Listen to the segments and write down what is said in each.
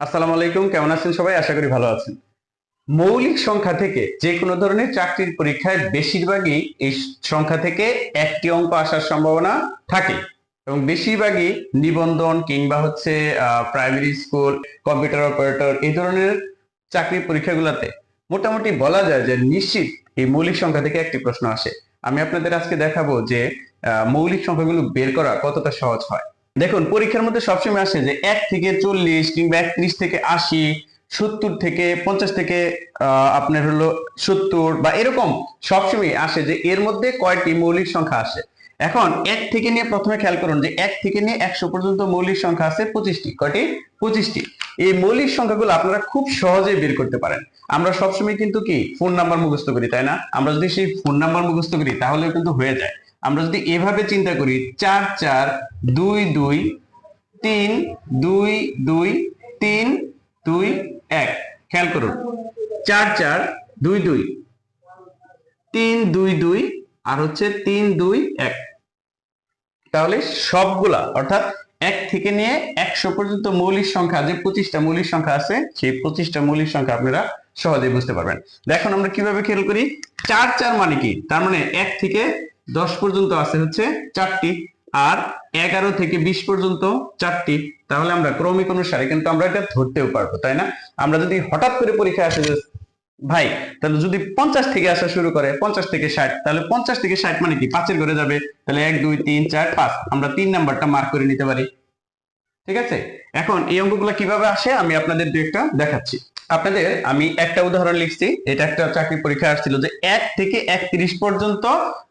আসসালামু আলাইকুম, কেমন আছেন সবাই? আশা করি ভালো আছেন। মৌলিক সংখ্যা থেকে যে কোনো ধরনের চাকরির পরীক্ষায় বেশিরভাগই এই সংখ্যা থেকে একটি অঙ্ক আসার সম্ভাবনা থাকে এবং বেশিরভাগই নিবন্ধন কিংবা হচ্ছে প্রাইমারি স্কুল কম্পিউটার অপারেটর এই ধরনের চাকরির পরীক্ষাগুলোতে মোটামুটি বলা যায় যে নিশ্চিত এই মৌলিক সংখ্যা থেকে একটি প্রশ্ন আসে। আমি আপনাদের আজকে দেখাবো যে মৌলিক সংখ্যাগুলো বের করা কতটা সহজ হয়। দেখুন, পরীক্ষার মধ্যে সবসময় আসে যে এক থেকে চল্লিশ কিংবা একত্রিশ থেকে আশি, সত্তর থেকে পঞ্চাশ থেকে আপনার হলো সত্তর বা এরকম সবসময় আসে যে এর মধ্যে কয়টি মৌলিক সংখ্যা আসে। এখন এক থেকে নিয়ে প্রথমে খেয়াল করুন যে এক থেকে নিয়ে একশো পর্যন্ত মৌলিক সংখ্যা আছে পঁচিশটি। কয়টি? পঁচিশটি। এই মৌলিক সংখ্যাগুলো আপনারা খুব সহজেই বের করতে পারেন। আমরা সবসময় কিন্তু কি? ফোন নাম্বার মুখস্থ করি, তাই না? আমরা যদি সেই ফোন নাম্বার মুখস্থ করি তাহলে কিন্তু হয়ে যায়। আমরা যদি এভাবে চিন্তা করি, চার চার, দুই দুই, তিন, দুই দুই, তিন, দুই, এক। খেয়াল করুন। চার চার, দুই দুই, তিন, দুই দুই, আর হচ্ছে তিন, দুই, এক। তাহলে সবগুলা, অর্থাৎ এক থেকে নিয়ে একশো পর্যন্ত মৌলিক সংখ্যা, যে পঁচিশটা মৌলিক সংখ্যা আছে, সেই পঁচিশটা মৌলিক সংখ্যা আপনারা সহজেই বুঝতে পারবেন। দেখুন আমরা কীভাবে খেয়াল করি, চার চার মানে কি? তার মানে এক থেকে দশ পর্যন্ত আছে হচ্ছে চারটি আর এগারো থেকে বিশ পর্যন্ত চারটি। তাহলে আমরা ক্রমিক অনুসারে কিন্তু আমরা এটা ধরতেও পারব, তাই না? আমরা যদি হঠাৎ করে পরীক্ষা আসে ভাই, তাহলে যদি পঞ্চাশ থেকে আসা শুরু করে, পঞ্চাশ থেকে ষাট, তাহলে পঞ্চাশ থেকে ষাট মানে কি? পাঁচের ঘরে যাবে, তাহলে এক, দুই, তিন, চার, পাঁচ। আমরা তিন নাম্বারটা মার্ক করে নিতে পারি। ঠিক আছে? এখন এই অঙ্কগুলো কীভাবে আসে আমি আপনাদের দু একটা দেখাচ্ছি। আপনাদের আমি একটা উদাহরণ লিখছি। এটা একটা চাকরি পরীক্ষা আসছিল যে এক থেকে একত্রিশ পর্যন্ত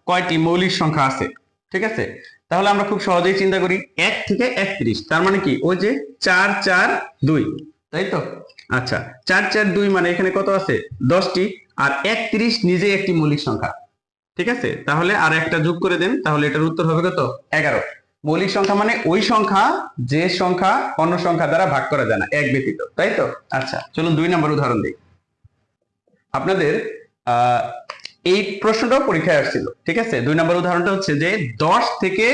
কয়টি মৌলিক সংখ্যা আছে? ঠিক আছে? তাহলে আমরা খুব সহজেই চিন্তা করি, এক থেকে একত্রিশ। তার মানে কি? ওই যে চার চার, দুই। তাই তো? আচ্ছা চার চার, দুই মানে এখানে কত আছে? দশটি। আর একত্রিশ নিজে একটি মৌলিক সংখ্যা। ঠিক আছে? তাহলে আর একটা যোগ করে দেন, তাহলে এটার উত্তর হবে কত? এগারো। মৌলিক সংখ্যা মানে ওই সংখ্যা যে সংখ্যা অন্য সংখ্যা দ্বারা ভাগ করা যায় না, এক ব্যতীত, তাই তো? আচ্ছা চলুন দুই নম্বর উদাহরণ দিই আপনাদের এই প্রশ্নটাও পরীক্ষায় আসছিল, ঠিক আছে? দুই নম্বর উদাহরণটা হচ্ছে যে দশ থেকে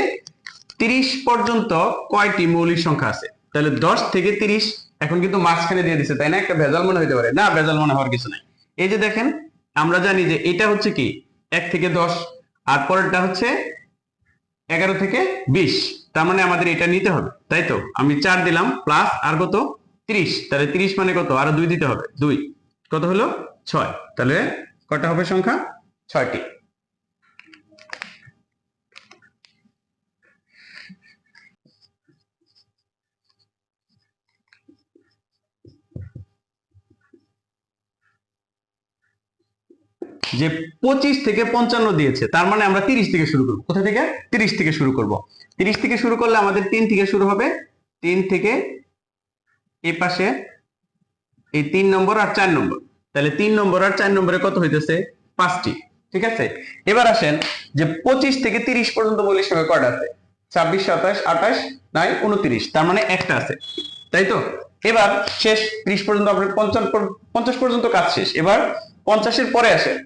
তিরিশ পর্যন্ত কয়টি মৌলিক সংখ্যা আছে? তাহলে দশ থেকে তিরিশ এখন কিন্তু মাঝখানে দিয়ে দিছে, তাই না? একটা ভেজাল মনে হতে পারে। না, ভেজাল মনে হওয়ার কিছু নাই। এই যে দেখেন, আমরা জানি যে এটা হচ্ছে কি? এক থেকে দশ, আর পরেরটা হচ্ছে এগারো থেকে বিশ। তার মানে আমাদের এটা নিতে হবে, তাই তো? আমি চার দিলাম প্লাস আর কত? ত্রিশ। তাহলে ত্রিশ মানে কত? আরও দুই দিতে হবে, দুই। কত হলো? ছয়। তাহলে কটা হবে সংখ্যা? ছয়টি। যে পঁচিশ থেকে পঞ্চান্ন দিয়েছে, তার মানে আমরা তিরিশ থেকে শুরু করব। কোথা থেকে? তিরিশ থেকে শুরু করব। তিরিশ থেকে শুরু করলে আমাদের তিন থেকে শুরু হবে। তিন থেকে এই পাশে এই তিন নম্বর আর চার নম্বর। তাহলে তিন নম্বর আর চার নম্বরে কত হইতেছে? পাঁচটি। ঠিক আছে? এবার আসেন যে পঁচিশ থেকে তিরিশ পর্যন্ত মৌলিক সংখ্যা কয়টা আছে? ছাব্বিশ, সাতাশ, আঠাশ, নাই, উনত্রিশ। তার মানে একটা আছে। তাই তো? এবার শেষ ত্রিশ পর্যন্ত আপনার পঞ্চাশ পর্যন্ত কাজ শেষ। এবার পঞ্চাশের পরে আসে এর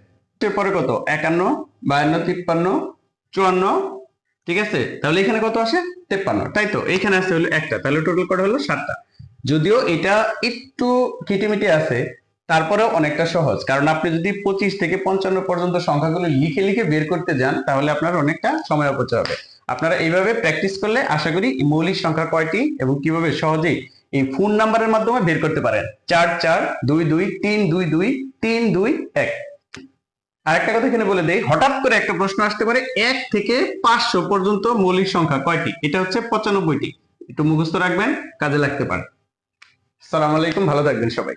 পরে কত? একান্ন, বায়ান্ন, তিপ্পান্ন, চুয়ান্ন। ঠিক আছে? তাহলে এখানে কত আসে? তেপ্পান্ন। তাই তো? এইখানে আসে হলো একটা। তাহলে টোটাল কটা হলো? সাতটা। যদিও এটা একটু কিটিমিটি আছে, তারপরেও অনেকটা সহজ। কারণ আপনি যদি পঁচিশ থেকে পঞ্চান্ন পর্যন্ত সংখ্যাগুলো লিখে লিখে বের করতে যান, তাহলে আপনার অনেকটা সময় অপচয় হবে। আপনারা এইভাবে প্র্যাকটিস করলে আশা করি মৌলিক সংখ্যা কয়টি এবং কীভাবে সহজেই এই ফোন নাম্বারের মাধ্যমে বের করতে পারেন? চার চার দুই দুই তিন দুই দুই তিন দুই এক। আরেকটা কথা এখানে বলে দেই, হঠাৎ করে একটা প্রশ্ন আসতে পারে, এক থেকে পাঁচশো পর্যন্ত মৌলিক সংখ্যা কয়টি? এটা হচ্ছে পঁচানব্বইটি। একটু মুখস্থ রাখবেন, কাজে লাগতে পারে। সালাম আলাইকুম ভালো থাকবেন সবাই।